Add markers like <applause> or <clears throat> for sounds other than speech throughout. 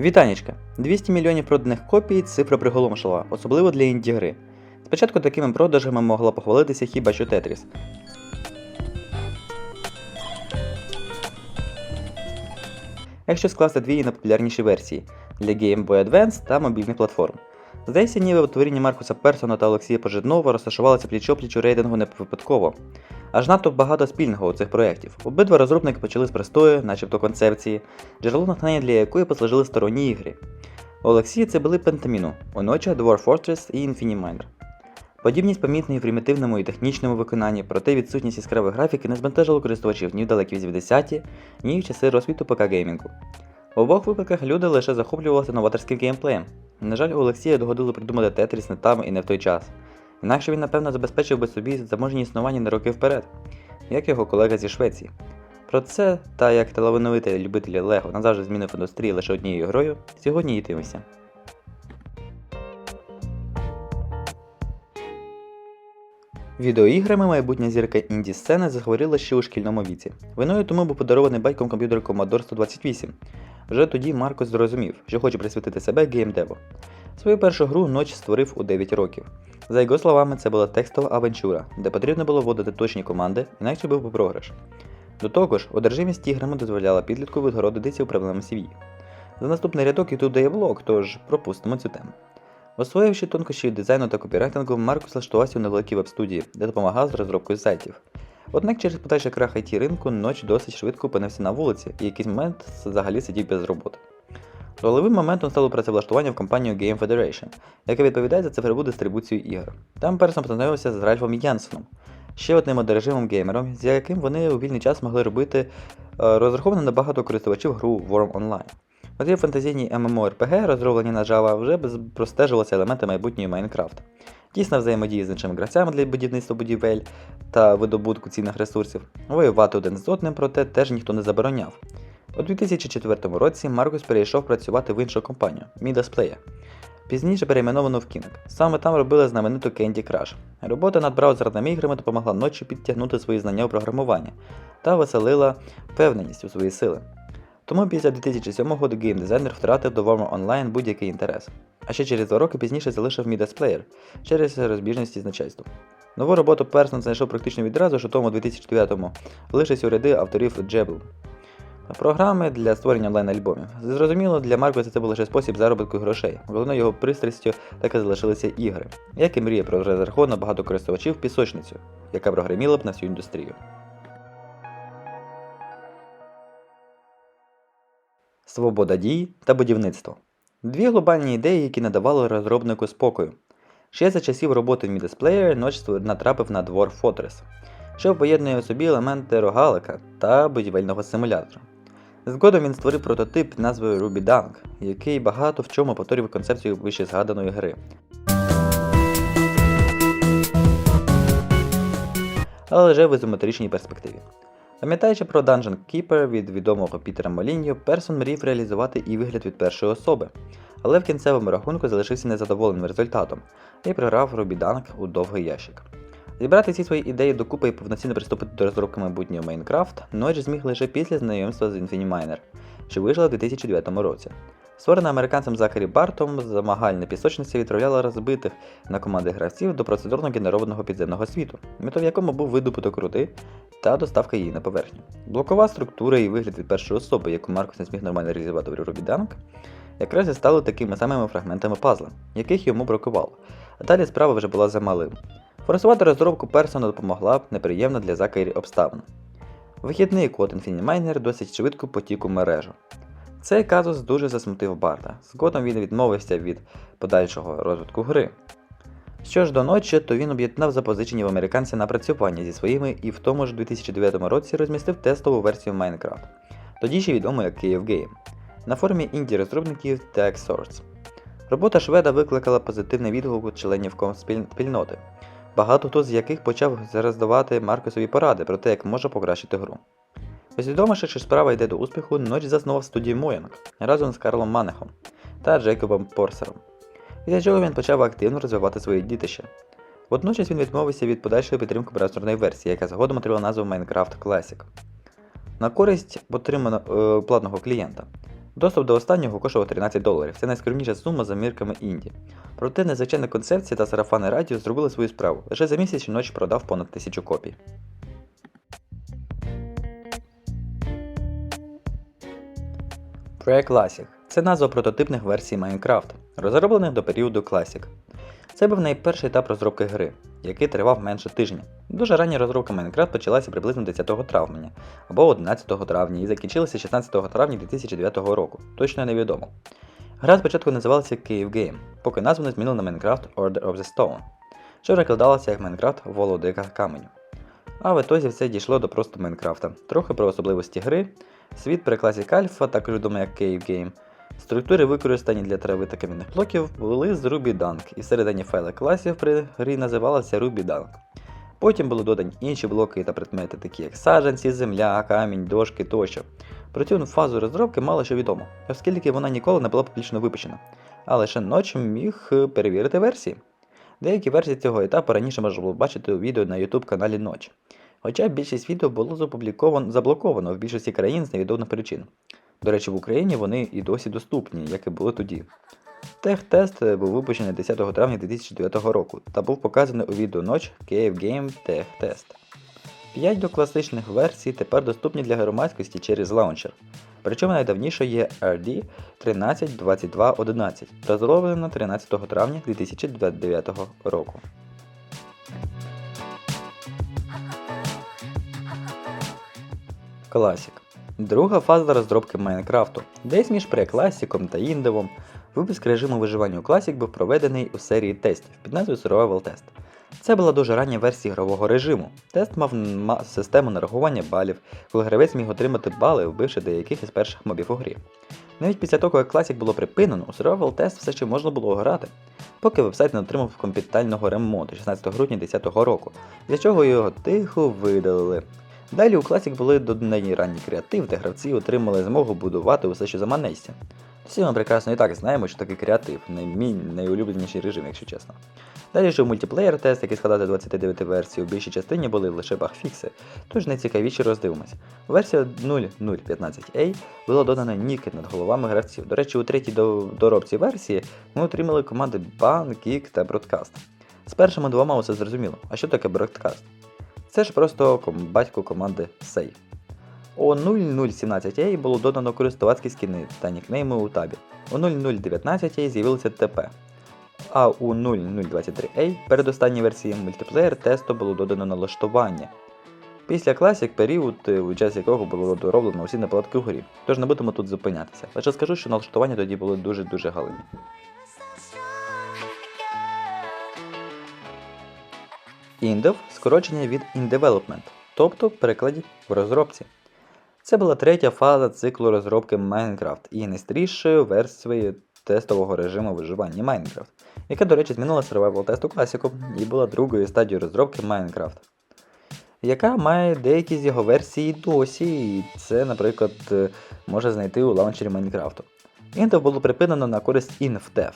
Вітанічка! 200 мільйонів проданих копій цифра приголомшила, особливо для інді гри. Спочатку такими продажами могла похвалитися хіба що Тетріс. Якщо скласти дві найпопулярніші версії для Game Boy Advance та мобільних платформ. Здається, ніби творіння Маркуса Персона та Олексія Пожиднова розташувалися пліч-опліч у рейтингу не випадково. Аж надто багато спільного у цих проєктів. Обидва розробники почали з простої, начебто концепції, джерело натхнення для якої послужили сторонні ігри. У Олексія це були Пентаміну, Оноча, Dwarf Fortress і Infiniminer. Подібність помітна і в примітивному і технічному виконанні, проте відсутність яскравої графіки не збентежила користувачів ні в далекі 80-ті, ні в часи розквіту ПК геймінгу. В обох випадках люди лише захоплювалися новаторським геймплеєм. На жаль, у Олексія догодило придумати Тетріс не там і не в той час. Інакше він, напевно, забезпечив би собі заможні існування на роки вперед, як його колега зі Швеції. Про це, та як талановитий любителі Лего назавжди змінив індустрію лише однією грою, сьогодні йтимося. Відеоіграми майбутня зірка інді сцени захворіла ще у шкільному віці. Виною тому був подарований батьком комп'ютер Commodore 128. Вже тоді Маркос зрозумів, що хоче присвятити себе геймдеву. Свою першу гру ноч створив у 9 років. За його словами, це була текстова авантюра, де потрібно було вводити точні команди, інакше був би програш. До того ж, одержимість іграми дозволяла підлітку відгородитися у проблеми сім'ї. За наступний рядок YouTube дає влог, тож пропустимо цю тему. Освоївши тонкощі дизайну та копірайтингу, Маркус влаштувався у невеликій веб-студії, де допомагав з розробкою сайтів. Однак через подальший крах it ринку ноч досить швидко опинився на вулиці і якийсь момент взагалі сидів без роботи. Ролевим моментом стало працевлаштування в компанію Game Federation, яка відповідає за цифрову дистрибуцію ігор. Там Персон познайомився з Ральфом Янсеном, ще одним одержимим геймером, з яким вони у вільний час могли робити е, розраховану на багато користувачів гру Worm Online. Оці фантазійні MMORPG, розроблені на Java, вже простежувалися елементи майбутньої Minecraft. Тісна взаємодія з іншими гравцями для будівництва будівель та видобутку цінних ресурсів. Воювати один з одним, проте теж ніхто не забороняв. У 2004 році Маркус перейшов працювати в іншу компанію Midasplay, пізніше перейменовану в King. Саме там робили знамениту Candy Crush. Робота над браузерними іграми допомогла ночі підтягнути свої знання у програмуванні та веселила впевненість у свої сили. Тому після 2007-го геймдизайнер втратив до Worm Online будь-який інтерес. А ще через два роки пізніше залишив Midas Player через розбіжності з начальством. Нову роботу Персон знайшов практично відразу, що тому 2009-му лишився у ряди авторів Jebel. Програми для створення онлайн-альбомів. Зрозуміло, для Маркуса це був лише спосіб заробітку грошей. Головною його пристрастю так і залишилися ігри, як і мріє про розраховано багато користувачів пісочницю, яка прогреміла б на всю індустрію. Свобода дій та будівництво. Дві глобальні ідеї, які не давали розробнику спокою. Ще за часів роботи в Midasplayer ноч натрапив на Dwarf Fortress, що поєднує у собі елементи рогалика та будівельного симулятора. Згодом він створив прототип назвою Ruby Dunk, який багато в чому повторює концепцію вище згаданої гри. Але вже в ізометричній перспективі. Пам'ятаючи про Dungeon Keeper від відомого Пітера Моліньо, Персон мрів реалізувати і вигляд від першої особи, але в кінцевому рахунку залишився незадоволеним результатом і програв Ruby Dunk у довгий ящик. Зібрати всі свої ідеї докупи і повноцінно приступити до розробки майбутнього Майнкрафт Ночь зміг лише після знайомства з Infiniminer, що вийшла у 2009 році. Створена американцем Закарі Бартом, замагальна пісочниця відправляла розбитих на команди гравців до процедурно генерованого підземного світу, метою якому був видобуток рути та доставка її на поверхню. Блокова структура і вигляд від першої особи, яку Маркус не зміг нормально реалізувати в Dunk, якраз і стали такими самими фрагментами пазла, яких йому бракувало. А далі справа вже була замалим. Форсувати розробку Персона допомогла б неприємна для Закарі обставина. Вихідний код Infiniminer досить швидко потік у мережу. Цей казус дуже засмутив Барта. Згодом він відмовився від подальшого розвитку гри. Що ж до ночі, то він об'єднав запозичені в американця напрацювання зі своїми і в тому ж 2009 році розмістив тестову версію Minecraft, тоді ще відомий як Kyiv Game, на форумі інді розробників Tech Source. Робота шведа викликала позитивний відгук у членів спільноти, багато хто з яких почав роздавати Маркусові поради про те, як може покращити гру. Усвідомивши, що справа йде до успіху, Ноч заснував студію Моянг разом з Карлом Манехом та Джейкобом Порсером, після чого він почав активно розвивати свої дітище. Водночас він відмовився від подальшої підтримки браузерної версії, яка згодом отримала назву Minecraft Classic. На користь отриманого е, платного клієнта. Доступ до останнього коштував 13 доларів. Це найскромніша сума за мірками Інді. Проте незвичайна концепція та сарафани радіо зробили свою справу. Лише за місяць ночі продав понад тисячу копій. Проект Classic це назва прототипних версій Minecraft, розроблених до періоду Classic. Це був найперший етап розробки гри, який тривав менше тижня. Дуже рання розробка Minecraft почалася приблизно 10 травня або 11 травня і закінчилася 16 травня 2009 року, точно невідомо. Гра спочатку називалася Cave Game, поки назву не змінили на Minecraft Order of the Stone, що перекладалося як Minecraft Володика каменю. А в ітозі все дійшло до просто Майнкрафта. Трохи про особливості гри, світ при Classic Alpha, також відомий як Cave Game. Структури, використані для трави та кам'яних блоків, були з Ruby Dunk, і всередині файла класів при грі називалася Ruby Dunk. Потім були додані інші блоки та предмети, такі як саджанці, земля, камінь, дошки тощо. Про цю фазу розробки мало що відомо, оскільки вона ніколи не була публічно випущена, а лише ночі міг е, перевірити версії. Деякі версії цього етапу раніше можна було бачити у відео на YouTube каналі Ноч. Хоча більшість відео було заблоковано в більшості країн з невідомих причин. До речі, в Україні вони і досі доступні, як і були тоді. Тех-тест був випущений 10 травня 2009 року та був показаний у відео Ноч Cave Game Tech Test. П'ять до класичних версій тепер доступні для громадськості через лаунчер. Причому найдавніше є RD 132211, розроблена 13 травня 2029 року. Classic. Друга фаза розробки Майнкрафту. Десь між прекласіком та індевом. Випуск режиму виживання у Classic був проведений у серії тестів під назвою Survival Test. Це була дуже рання версія ігрового режиму. Тест мав систему нарахування балів, коли гравець міг отримати бали, вбивши деяких із перших мобів у грі. Навіть після того, як Classic було припинено, у Survival Test все ще можна було грати, поки вебсайт не отримав компітального ремонту 16 грудня 2010 року, для чого його тихо видалили. Далі у Classic були додані ранній креатив, де гравці отримали змогу будувати усе, що заманеться. Всі ми прекрасно і так знаємо, що таке креатив, не мій найулюбленіший режим, якщо чесно. Далі ж у мультиплеєр тест, який складає 29 версій, у більшій частині були лише багфікси, тож найцікавіші роздивимось. У версії 0015A було додано ніки над головами гравців. До речі, у третій до- доробці версії ми отримали команди Ban, Kick та Broadcast. З першими двома усе зрозуміло. А що таке Broadcast? Це ж просто батько команди Save. У 0017A було додано користувацькі скіни та нікнейми у табі. У 0019A з'явилося ТП. А у 0023A передостанній версії мультиплеєр тесту було додано налаштування. Після Classic період, у час якого було дороблено усі неполадки у грі, тож не будемо тут зупинятися. Лише скажу, що налаштування тоді були дуже-дуже галимі. Індев скорочення від In Development, тобто перекладі в розробці. Це була третя фаза циклу розробки Minecraft і найстрішою версією тестового режиму виживання Minecraft, яка, до речі, змінила Survival тесту класіку і була другою стадією розробки Minecraft, яка має деякі з його версій досі, і це, наприклад, е, може знайти у лаунчері Майнкрафту. Інтел було припинено на користь InfDev,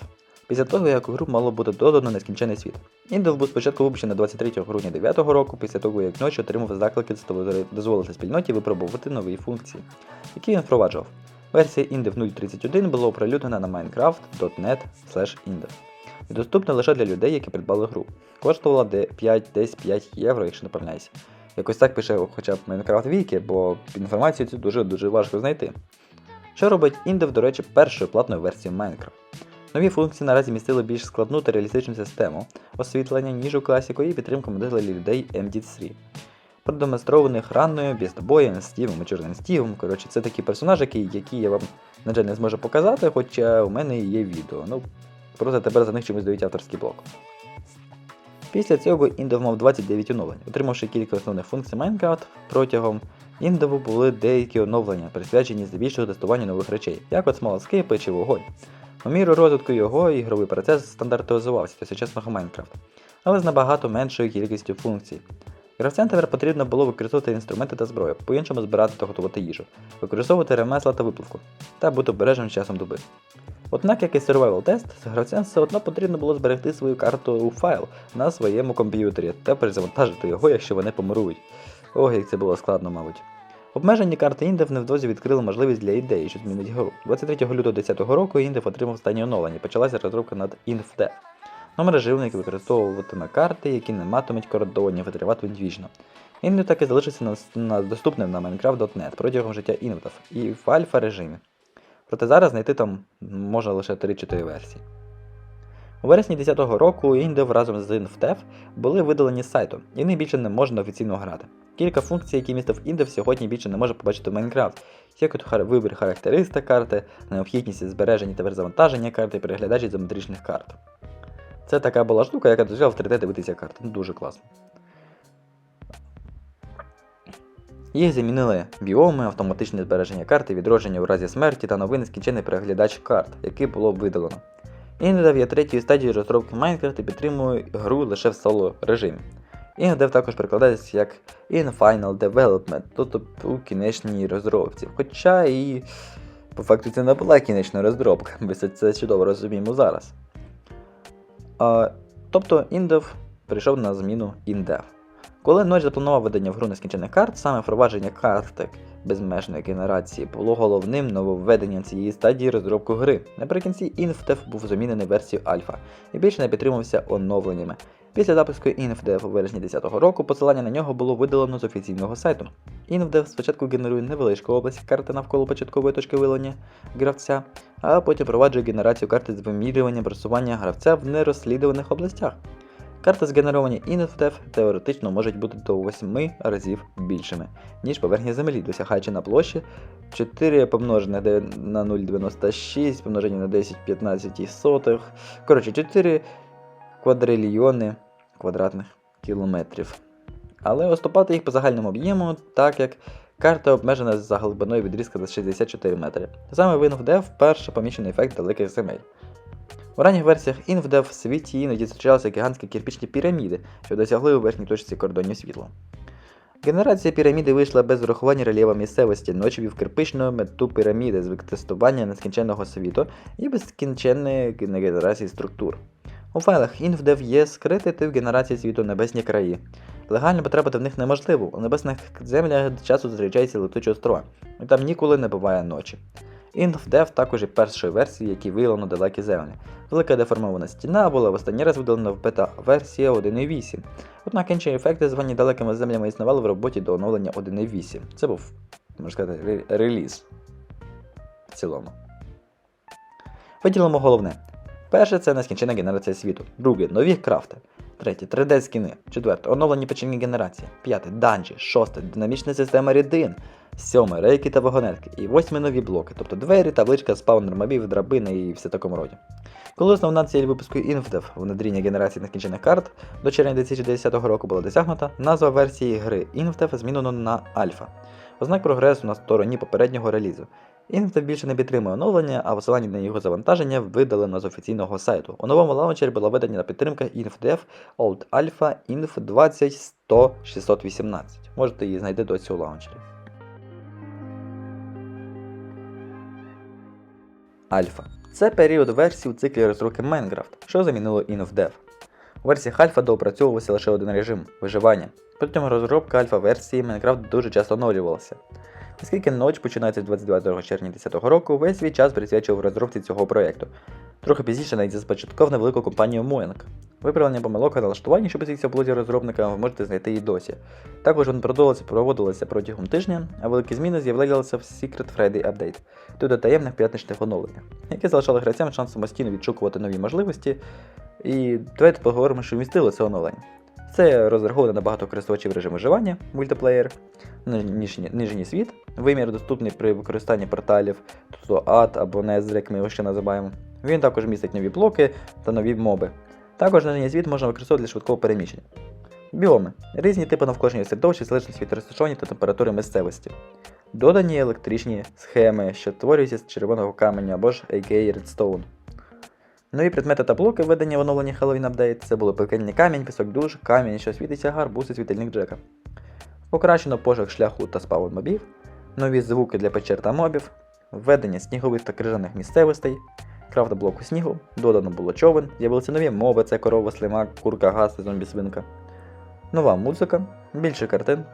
після того, як у гру мало бути додано нескінчений світ. Індел був спочатку випущений 23 грудня 2009 року, після того, як ночі отримав заклики дозволити спільноті випробувати нові функції, які він впроваджував. Версія Indev 031 була оприлюднена на minecraft.net Indev і доступна лише для людей, які придбали гру. Коштувала де 5, десь 5 євро, якщо не помиляюся. Якось так пише хоча б Minecraft Wiki, бо інформацію цю дуже-дуже важко знайти. Що робить Indev, до речі, першою платною версією Minecraft? Нові функції наразі містили більш складну та реалістичну систему освітлення, ніж у класіку і підтримку моделей людей MD3. Продемонстрованих ранною, Бістобоєм, Стівом і Чорним Стівом. Коротше, це такі персонажики, які я вам, на жаль, не зможу показати, хоча у мене є відео. Ну, просто тепер за них чомусь дають авторський блок. Після цього Індов мав 29 оновлень, отримавши кілька основних функцій Minecraft, протягом Індову були деякі оновлення, присвячені здебільшого тестуванню нових речей, як от смолоскипи чи вогонь. У міру розвитку його ігровий процес стандартизувався до сучасного Майнкрафта, але з набагато меншою кількістю функцій. Гравцям тепер потрібно було використовувати інструменти та зброю, по-іншому збирати та готувати їжу, використовувати ремесла та випливку, та бути обережним часом доби. Однак, як і Survival Test, гравцям все одно потрібно було зберегти свою карту у файл на своєму комп'ютері та перезавантажити його, якщо вони помирують. Ох, як це було складно, мабуть. Обмежені карти індев невдовзі відкрили можливість для ідеї, що змінить гру. 23 лютого 2010 року індев отримав останнє оновлення. Почалася розробка над InfD. Номер живник використовуватиме карти, які не матимуть кордонів і триватимуть вічно. Так і залишиться на, доступним на Minecraft.net протягом життя індев і в альфа режимі. Проте зараз знайти там можна лише 3-4 версії. У вересні 2010 року індев разом з InfDev були видалені з сайту, і них більше не можна офіційно грати. Кілька функцій, які містив індев, сьогодні більше не може побачити в Minecraft, як от вибір характеристик карти, необхідність збереження та перезавантаження карти переглядач ізометричних карт. Це така була штука, яка дозволяла в 3D дивитися карти. Ну, дуже класно. Їх замінили біоми, автоматичне збереження карти, відродження у разі смерті та новий нескінчений переглядач карт, який було видалено. Індев є третьою стадією розробки Minecraft і підтримує гру лише в соло режимі. Індев також перекладається як In Final Development, тобто у кінечній розробці. Хоча і по факту це не була кінечна розробка, ми це чудово розуміємо зараз. А, тобто індев прийшов на зміну індев. Коли Ночь запланував видання в гру нескінчених карт, саме впровадження карток безмежної генерації було головним нововведенням цієї стадії розробки гри. Наприкінці InfDev був замінений версією Альфа і більше не підтримувався оновленнями. Після запуску InfDev у вересні 2010 року посилання на нього було видалено з офіційного сайту. InfDev спочатку генерує невеличку область карти навколо початкової точки вилення гравця, а потім проваджує генерацію карти з вимірюванням просування гравця в нерозслідуваних областях. Карти, згенеровані InfDev, теоретично можуть бути до 8 разів більшими, ніж поверхня Землі, досягаючи на площі 4 помножене на 0,96, помножені на 10,15 сотих. Коротше, 4 квадрильйони квадратних кілометрів. Але оступати їх по загальному об'єму, так як карта обмежена за глибиною відрізка за 64 метри. Саме в InfDev вперше помічений ефект далеких земель. У ранніх версіях InfDev в світі іноді зустрічалися гігантські кірпічні піраміди, що досягли у верхній точці кордонів світла. Генерація піраміди вийшла без урахування рельєфа місцевості, ночі в кирпичну мету піраміди з тестування нескінченного світу і безкінченної генерації структур. У файлах InfDev є скритий тип генерації світу небесні краї. Легально потрапити в них неможливо, у небесних землях часу зустрічається летуча строя, і там ніколи не буває ночі. InfDev також є першою версією, які виявлено далекі землі. Велика деформована стіна була в останній раз видалена в бета-версії 1.8. Однак інші ефекти, звані далекими землями, існували в роботі до оновлення 1.8. Це був, можна сказати, реліз в цілому. Виділимо головне. Перше це нескінчена генерація світу. Друге нові крафти. Третє 3D скіни. Четверте оновлені печені генерації. П'яте данжі. Шосте динамічна система рідин. Сьоме рейки та вагонетки. І восьме нові блоки, тобто двері, табличка, спаунер мобів, драбини і все такому роді. Коли основна ціль випуску InfDev внедріння генерації нескінчених карт до червня 2010 року була досягнута, назва версії гри InfDev змінено на Альфа. Ознак прогресу на стороні попереднього релізу. InfDev більше не підтримує оновлення, а посилання на його завантаження видалено з офіційного сайту. У новому лаунчері була видана підтримка InfDev Old Alpha Inf 20618. Можете її знайти до цього лаунчері. Альфа. Це період версій у циклі розробки Minecraft, що замінило InfDev. У версіях Альфа доопрацьовувався лише один режим виживання. Протягом розробки альфа-версії Minecraft дуже часто оновлювався. Оскільки ноч починається з 22 червня 2010 року, весь свій час присвячував розробці цього проєкту. Трохи пізніше навіть започаткував невелику компанію Moeng. Виправлення помилок та налаштування, що позиція в блозі розробника, ви можете знайти і досі. Також він проводилися протягом тижня, а великі зміни з'являлися в Secret Friday Update, тобто таємних п'ятничних оновленнях, які залишали гравцям шанс самостійно відшукувати нові можливості. І давайте поговоримо, що вмістило це оновлення. Це розраховано на багато користувачів режиму виживання, мультиплеєр, нижній, нижній світ, вимір доступний при використанні порталів, тобто ад або Незер, як ми його ще називаємо. Він також містить нові блоки та нові моби. Також нижній світ можна використовувати для швидкого переміщення. Біоми різні типи навколишнього середовища залежно від розташування та температури місцевості. Додані електричні схеми, що творюються з червоного каменя або ж AKA Redstone. Нові предмети та блоки, введені в оновленні Halloween Update, це були пекельний камінь, пісок душ, камінь, що світиться, гарбуз і світильник Джека. Покращено пошук шляху та спавн мобів, нові звуки для печер та мобів, введення снігових та крижаних місцевостей, крафт блоку снігу, додано було човен, з'явилися нові моби, це корова, слимак, курка, газ і зомбі-свинка. Нова музика, більше картин,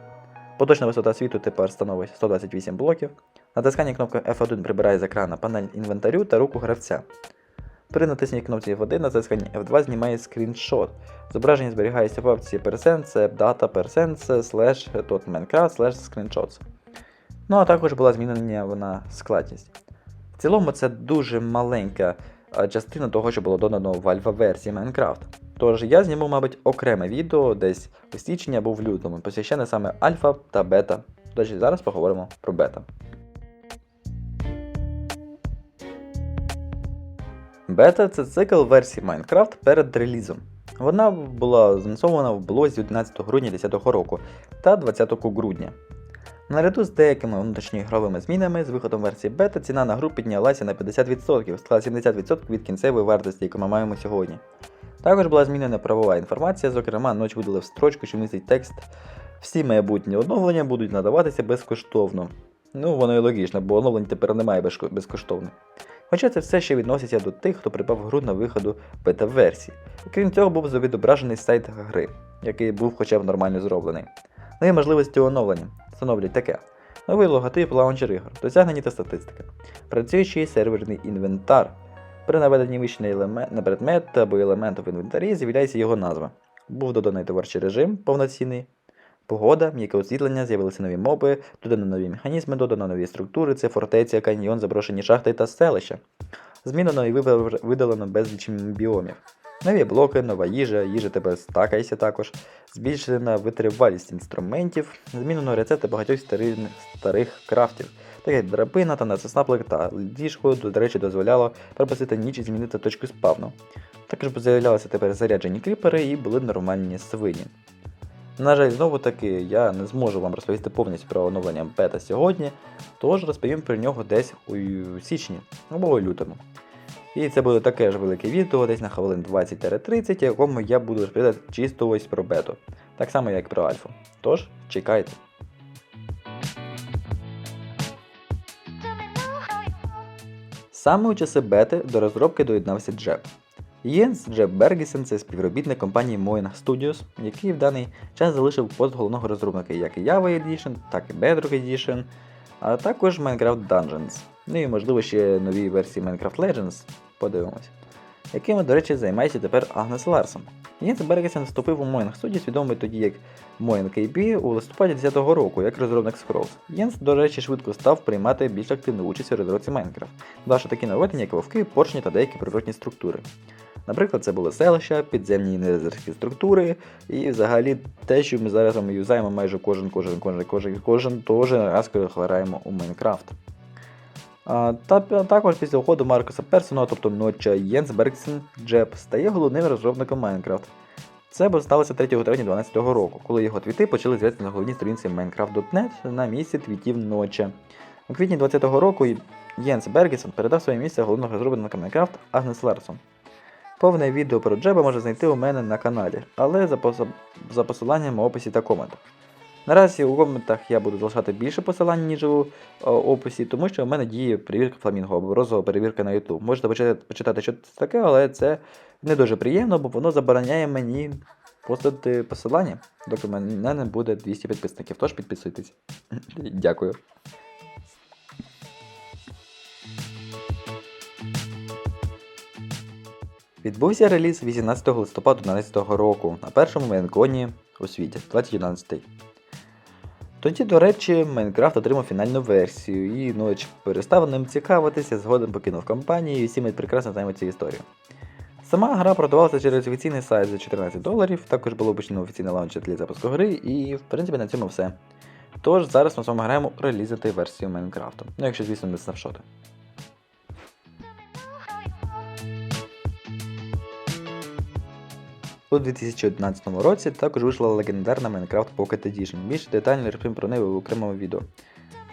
Поточна висота світу тепер становить 128 блоків. Натискання кнопки F1 прибирає з екрана панель інвентарю та руку гравця. При натисненні кнопці F1 на натискання F2 знімає скріншот. Зображення зберігається в опції Percent, це Data Percent, slash Minecraft, slash Screenshots. Ну а також була змінена вона складність. В цілому це дуже маленька частина того, що було додано в альфа-версії Minecraft. Тож я зніму, мабуть, окреме відео десь у січні або в лютому, посвящене саме альфа та бета. Речі, зараз поговоримо про бета. Бета це цикл версій Minecraft перед релізом. Вона була занонсована в блозі 11 грудня 2010 року та 20 грудня. Наряду з деякими внутрішньоігровими змінами з виходом версії бета ціна на гру піднялася на 50%, склала 70% від кінцевої вартості, яку ми маємо сьогодні. Також була змінена правова інформація, зокрема, ноч видалив строчку, що містить текст. Всі майбутні оновлення будуть надаватися безкоштовно. Ну, воно і логічно, бо оновлень тепер немає безко- безкоштовно. Хоча це все ще відноситься до тих, хто припав гру на виходу бета-версії. Окрім цього, був відображений сайт гри, який був хоча б нормально зроблений. Нові можливості оновлення становлять таке: новий логотип лаунчер ігор, досягнення та статистика, працюючий серверний інвентар. При наведенні вище на, елемент, на предмет або елемент в інвентарі з'являється його назва. Був доданий творчий режим повноцінний, погода, м'яке освітлення, з'явилися нові моби, додано нові механізми, додано нові структури, це фортеця, каньйон, заброшені шахти та селища. Змінено і видалено безліч біомів. Нові блоки, нова їжа, їжа тебе стакається також, збільшена витривалість інструментів, змінено рецепти багатьох старих, старих крафтів, так як драбина та насосна плита. Ліжко, до речі, дозволяло пропустити ніч і змінити точку спавну. Також з'являлися тепер заряджені кріпери і були нормальні свині. На жаль, знову таки, я не зможу вам розповісти повністю про оновлення бета сьогодні, тож розповім про нього десь у січні або у лютому. І це буде таке ж велике відео, десь на хвилин 20-30, в якому я буду розповідати чисто ось про бету, так само як про альфу. Тож, чекайте. Саме у часи бети до розробки доєднався Джеб. Єнс Джеб Бергісен це співробітник компанії Moing Studios, який в даний час залишив пост головного розробника як Java Edition, так і Bedrock Edition, а також Minecraft Dungeons. Ну і можливо ще нові версії Minecraft Legends, подивимось. Якими, до речі, займається тепер Агнес Ларсон. Єнс Бергесен вступив у Moing Studios, відомий тоді як Moing KB у листопаді 2010 року, як розробник Scrolls. Єнс, до речі, швидко став приймати більш активну участь у розробці Minecraft, давши такі нововведення, як вовки, поршні та деякі природні структури. Наприклад, це були селища, підземні незерські структури, і взагалі те, що ми зараз ми юзаємо майже кожен, кожен, кожен, кожен, кожен, кожен раз, коли граємо у Майнкрафт. Та також після уходу Маркуса Персона, тобто Ноча Єнс Бергсен Джеб, стає головним розробником Майнкрафт. Це сталося 3 травня 2012 року, коли його твіти почали з'явитися на головній сторінці Minecraft.net на місці твітів Ноча. У квітні 2020 року Єнс Бергесен передав своє місце головного розробника Minecraft Агнес Ларсон. Повне відео про Джеба можна знайти у мене на каналі, але за, посо- за посиланням у описі та коментах. Наразі у коментах я буду залишати більше посилань, ніж у описі, тому що в мене діє перевірка фламінго або розова перевірка на YouTube. Можете почитати, почитати, що це таке, але це не дуже приємно, бо воно забороняє мені постати посилання, доки в мене не буде 200 підписників. Тож підписуйтесь. <clears throat> Дякую. Відбувся реліз 18 листопада 2012 року на першому Майнконі у світі 2011. Тоді, до речі, Майнкрафт отримав фінальну версію, і Ноч перестав ним цікавитися, згодом покинув компанію, і всі ми прекрасно знаємо цю історію. Сама гра продавалася через офіційний сайт за 14 доларів, також було починено офіційний лаунчер для запуску гри, і в принципі на цьому все. Тож зараз ми з вами граємо релізати версію Майнкрафту. Ну, якщо, звісно, не снапшоти. У 2011 році також вийшла легендарна Minecraft Pocket Edition. Більш детально розповім про неї в окремому відео.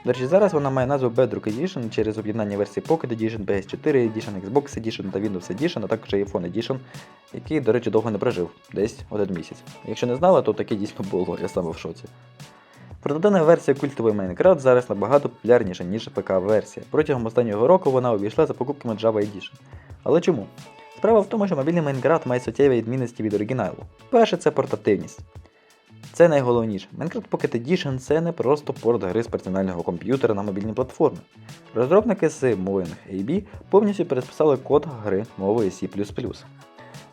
До речі, зараз вона має назву Bedrock Edition через об'єднання версій Pocket Edition, PS4 Edition, Xbox Edition та Windows Edition, а також iPhone Edition, який, до речі, довго не прожив, десь один місяць. Якщо не знали, то таке дійсно було, я сам в шоці. Продана версія культової Minecraft зараз набагато популярніша, ніж ПК-версія. Протягом останнього року вона увійшла за покупками Java Edition. Але чому? Справа в тому, що мобільний Майнкрафт має суттєві відмінності від оригіналу. Перше це портативність. Це найголовніше. Minecraft Pocket Edition це не просто порт гри з персонального комп'ютера на мобільні платформи. Розробники з Moving AB повністю переписали код гри мовою C++.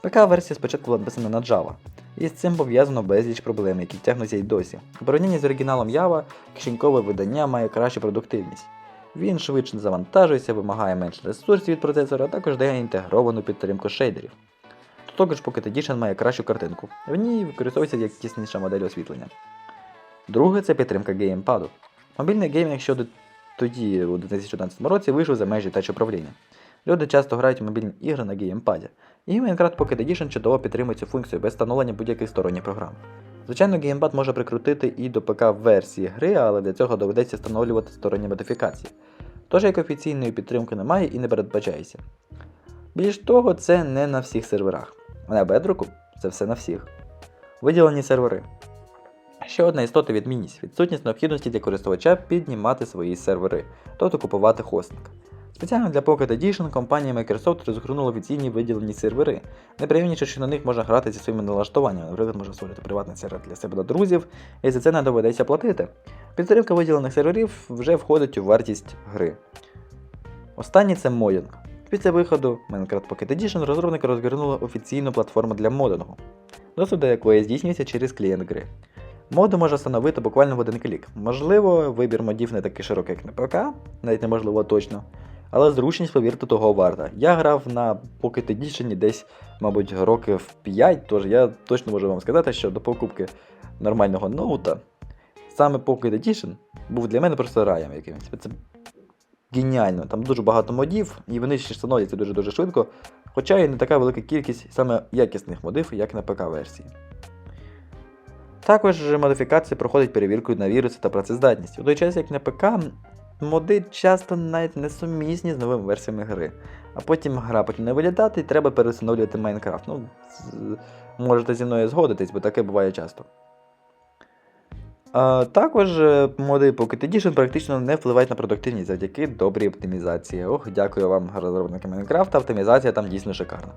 ПК-версія спочатку була написана на Java, і з цим пов'язано безліч проблем, які тягнуться й досі. У порівнянні з оригіналом Java, кишенькове видання має кращу продуктивність. Він швидше завантажується, вимагає менше ресурсів від процесора, а також дає інтегровану підтримку шейдерів. До того ж, Edition має кращу картинку. В ній використовується як тісніша модель освітлення. Друге це підтримка геймпаду. Мобільний геймінг щодо тоді, у 2011 році, вийшов за межі тач управління. Люди часто грають в мобільні ігри на геймпаді, і Minecraft Pocket Edition чудово підтримує цю функцію без встановлення будь-яких сторонніх програм. Звичайно, геймпад може прикрутити і до ПК версії гри, але для цього доведеться встановлювати сторонні модифікації. Тож як офіційної підтримки немає і не передбачається. Більш того, це не на всіх серверах. На Bedrock це все на всіх. Виділені сервери. Ще одна істота відмінність відсутність необхідності для користувача піднімати свої сервери, тобто купувати хостинг. Спеціально для Pocket Edition компанія Microsoft розгорнула офіційні виділені сервери, неприємніше, що на них можна грати зі своїми налаштуваннями, наприклад, можна створити приватний сервер для себе та друзів, і за це не доведеться платити. Підтримка виділених серверів вже входить у вартість гри. Останній це модінг. Після виходу Minecraft Pocket Edition розробники розгорнули офіційну платформу для модингу, доступ до якої здійснюється через клієнт гри. Моди можна встановити буквально в один клік. Можливо, вибір модів не такий широкий, як на ПК, навіть неможливо точно. Але зручність, повірте, того варта. Я грав на Pocket Edition десь, мабуть, років 5, тож я точно можу вам сказати, що до покупки нормального ноута саме Pocket Edition був для мене просто раєм якимось. Це геніально. Там дуже багато модів, і вони ще становляться дуже-дуже швидко, хоча і не така велика кількість саме якісних модів, як на ПК-версії. Також модифікація проходить перевірку на віруси та працездатність. У той час, як на ПК, моди часто навіть не сумісні з новими версіями гри. А потім гра почне вилітати і треба перестановлювати Майнкрафт. Ну, можете зі мною згодитись, бо таке буває часто. А, також е, моди Pocket Edition практично не впливають на продуктивність завдяки добрій оптимізації. Ох, дякую вам, розробники Майнкрафта, оптимізація там дійсно шикарна.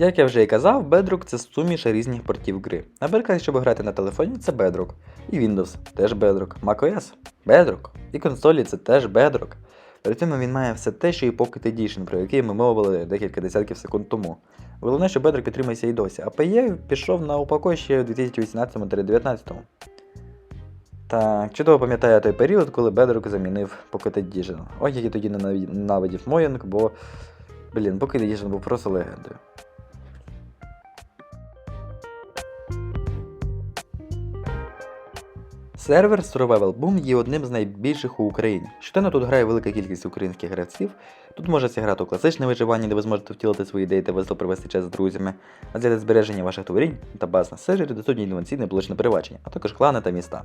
Як я вже і казав, Bedrock це суміш різних портів гри. Наприклад, щоб грати на телефоні, це Bedrock. І Windows теж Bedrock. macOS Bedrock. І консолі це теж Bedrock. При цьому він має все те, що і Pocket Edition, про який ми мовили декілька десятків секунд тому. Головне, що Bedrock підтримується і досі, а PE пішов на упокой ще у 2018-2019. Так, чудово пам'ятаю той період, коли Bedrock замінив Pocket Edition. Ой, як я тоді ненавидів Mojang, бо, блін, Pocket Edition був просто легендою. Сервер Survival Boom є одним з найбільших у Україні. Щоденно тут грає велика кількість українських гравців. Тут можна зіграти у класичне виживання, де ви зможете втілити свої ідеї та весело провести час з друзями. А для збереження ваших творінь та баз на сервері доступні інноваційне блочне перебачення, а також клани та міста.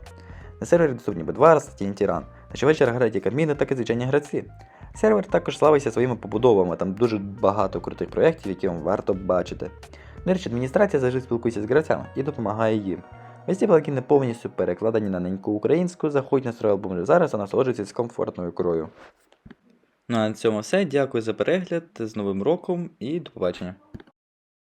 На сервері доступні Bedwars, TNT Run, та щовечора грають як адміни, так і звичайні гравці. Сервер також славиться своїми побудовами, там дуже багато крутих проєктів, які вам варто бачити. До адміністрація завжди спілкується з гравцями і допомагає їм. Ось ці плагіни повністю перекладені на неньку українську, заходь на Survival Boom зараз та насолоджуйтесь комфортною крою. Ну а на цьому все. Дякую за перегляд, з Новим роком і до побачення.